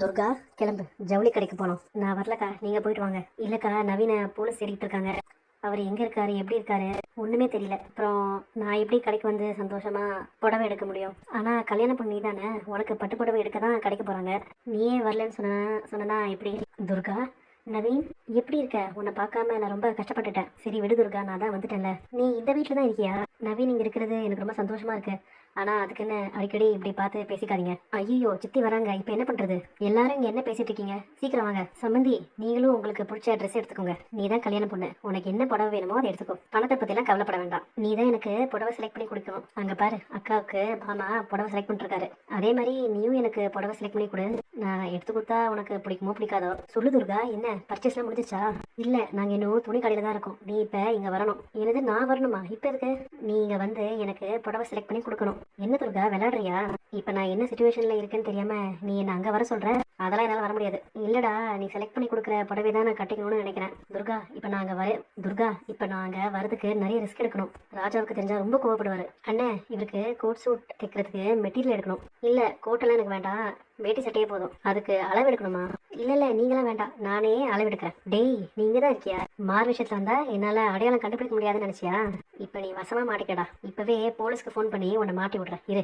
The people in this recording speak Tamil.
துர்கா கிளம்பு. ஜவுளி கடைக்கு போகணும். நான் வரலக்கா. நீங்கள் போயிட்டு வாங்க. இல்லைக்கா நவீன போலீஸ் தேடிட்டு இருக்காங்க. அவர் எங்கே இருக்காரு? எப்படி இருக்காரு? ஒன்றுமே தெரியல. அப்புறம் நான் எப்படி கடைக்கு வந்து சந்தோஷமா புடவை எடுக்க முடியும்? ஆனால் கல்யாணம் பண்ணி தானே? உனக்கு பட்டு புடவை எடுக்க தான் கடைக்கு போகிறாங்க நீயே வரலன்னு சொன்ன சொன்னா எப்படி? துர்கா நவீன் எப்படி இருக்க? உன்னை பார்க்காம நான் ரொம்ப கஷ்டப்பட்டுட்டேன். சரி விடு துர்கா. நான் தான் வந்துட்டேன்ல. நீ இந்த வீட்டில் தான் இருக்கியா? நவீன் இங்கே இருக்கிறது எனக்கு ரொம்ப சந்தோஷமா இருக்கு. ஆனா அதுக்குன்னு அடிக்கடி இப்படி பார்த்து பேசிக்காதீங்க. ஐயோ சித்தி வராங்க. இப்போ என்ன பண்றது? எல்லாரும் இங்க என்ன பேசிட்டு இருக்கீங்க? சீக்கிரம் வாங்க. சம்மந்தி நீங்களும் உங்களுக்கு பிடிச்ச ட்ரெஸ் எடுத்துக்கோங்க. நீ தான் கல்யாணம் பொண்ணு. உனக்கு என்ன புடவை வேணுமோ அதை எடுத்துக்கோ. பணத்தை பற்றிலாம் கவலைப்பட வேண்டாம். நீ தான் எனக்கு புடவை செலக்ட் பண்ணி கொடுக்கணும். அங்க பாரு அக்காவுக்கு மாமா புடவை செலக்ட் பண்ணிருக்காரு அதே மாதிரி நீயும் எனக்கு புடவை செலக்ட் பண்ணி கொடு. நான் எடுத்து கொடுத்தா உனக்கு பிடிக்குமோ பிடிக்காதோ? சொல்லு துர்கா. என்ன? பர்ச்சேஸ்லாம் முடிஞ்சிச்சா? இல்ல நாங்க இன்னும் துணி கடையில தான் இருக்கோம். நீ இப்ப இங்க வரணும். எனது நான் வரணுமா? இப்ப இருக்கு நீ இங்க வந்து எனக்கு புடவை செலக்ட் பண்ணி கொடுக்கணும். என்ன துர்கா விளையாடுறியா? இப்ப நான் என்ன சுச்சுவேஷன்ல இருக்கேன்னு தெரியாம நீ என்னை அங்க வர சொல்ற? அதெல்லாம் என்னால் வர முடியாது. இல்லடா நீ செலக்ட் பண்ணி கொடுக்குற புடவை தான் நான் கட்டிக்கணும்னு நினைக்கிறேன். துர்கா இப்போ நாங்கள் வர துர்கா இப்போ நாங்கள் வரதுக்கு நிறைய ரிஸ்க் எடுக்கணும். ராஜாவுக்கு தெரிஞ்சால் ரொம்ப கோவப்படுவார். அண்ணே இவருக்கு கோட் சூட் தைக்கிறதுக்கு மெட்டீரியல் எடுக்கணும். இல்லை கோட்டெல்லாம் எனக்கு வேண்டாம். வேட்டி சட்டையே போதும். அதுக்கு அளவு எடுக்கணுமா? இல்லை இல்லை நீங்களாம் வேண்டாம். நானே அளவு எடுக்கிறேன். டேய் நீங்கள் தான் இருக்கியா? மார் விஷயத்தில் வந்தால் என்னால் அடையாளம் கண்டுபிடிக்க முடியாதுன்னு நினைச்சியா? இப்போ நீ வசமாக மாட்டிக்கடா. இப்போவே போலீஸ்க்கு ஃபோன் பண்ணி உன்னை மாட்டி விடுறேன். இரு.